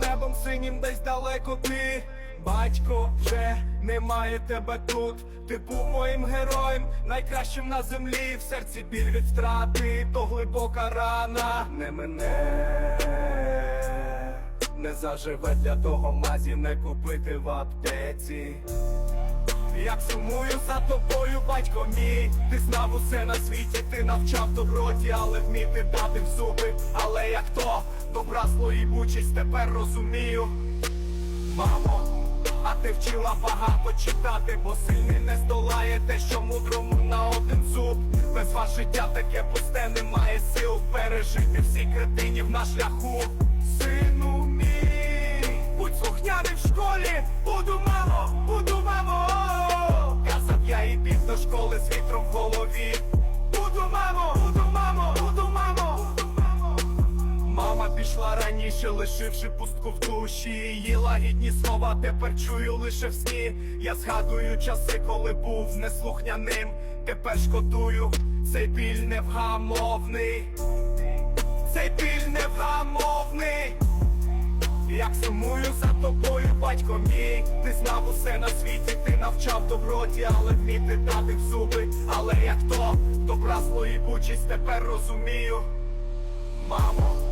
небом синім десь далеко ти. Батько, вже немає тебе тут. Ти був моїм героєм, найкращим на землі. В серці біль від втрати, то глибока рана не мене, не заживе для того мазі, не купити в аптеці. Як сумую за тобою, батько мій Ти знав усе на світі, ти навчав доброті, але вміти дати в зуби, але як то добра зло і бучість тепер розумію. Мамо, а ти вчила багато читати, бо сильний не здолає те, що мудрому на один зуб. Без вас життя таке пусте, немає сил пережити всі кретинів на шляху. Сину раніше, лишивши пустку в душі Її лагідні слова тепер чую лише в сні. Я згадую часи, коли був неслухняним Тепер шкодую, цей біль невгамовний. Цей біль невгамовний. Як сумую за тобою, батько мій. Ти знав усе на світі, ти навчав доброті, але вміти дати в зуби, але як то добра зло і бучість тепер розумію. Мамо,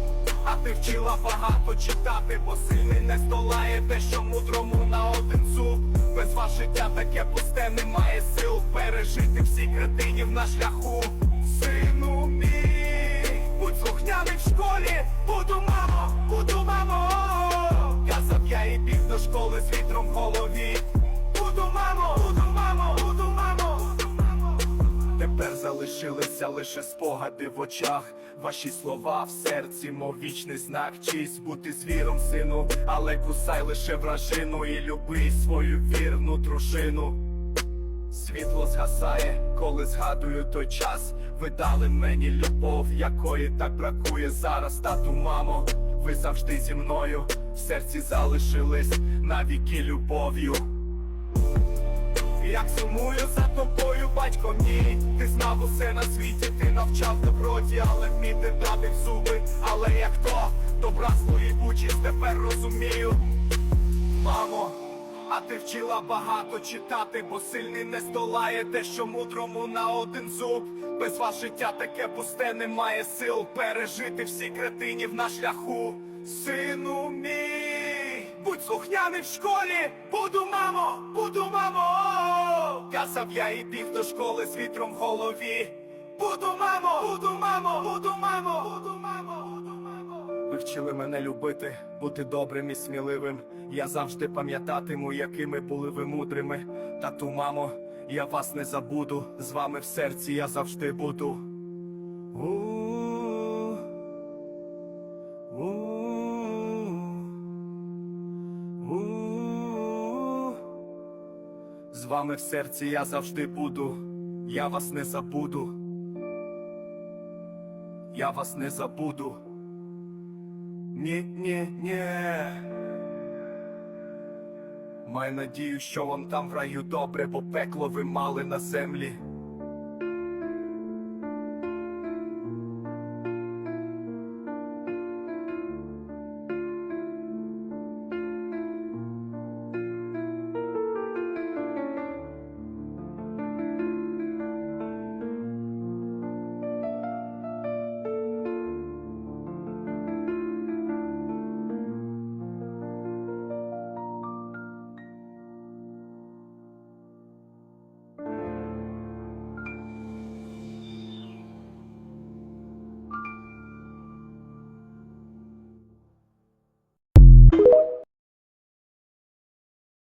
а ти вчила багато читати, бо сильний не здолає те, що мудрому на один зуб. Без вас життя таке пусте, немає сил пережити всі кретинів на шляху. Сину мій, будь слухняним в школі, буду мамо, буду мамо. Казав я і біг до школи з вітром в голові. Буду мамо, буду мамо, буду. Тепер залишилися лише спогади в очах. Ваші слова в серці, мов вічний знак. Чийсь бути звіром, сину, але кусай лише вражину і люби свою вірну дружину. Світло згасає, коли згадую той час. Ви дали мені любов, якої так бракує зараз, тату, мамо. Ви завжди зі мною, в серці залишились навіки любов'ю. Як сумую за тобою, батько мій Ти знав усе на світі, ти навчав доброті, але вміти дати в зуби, але як то добра свої участь тепер розумію. Мамо, а ти вчила багато читати, бо сильний не здолає те, що мудрому на один зуб. Без вас життя таке пусте, немає сил пережити всі кретинів на шляху. Сину мій, будь слухняним в школі, буду мамо, буду мамо. Казав я і біг до школи з вітром в голові. Буду мамо, буду мамо, буду мамо, буду мамо, буду мамо. Ви вчили мене любити, бути добрим і сміливим. Я завжди пам'ятатиму, якими були ви мудрими. Тату, мамо, я вас не забуду. З вами в серці я завжди буду. У-у-у. Вами в серці я завжди буду. Я вас не забуду. Я вас не забуду. Ні, ні, ні. Маю надію, що вам там в раю добре, бо пекло ви мали на землі.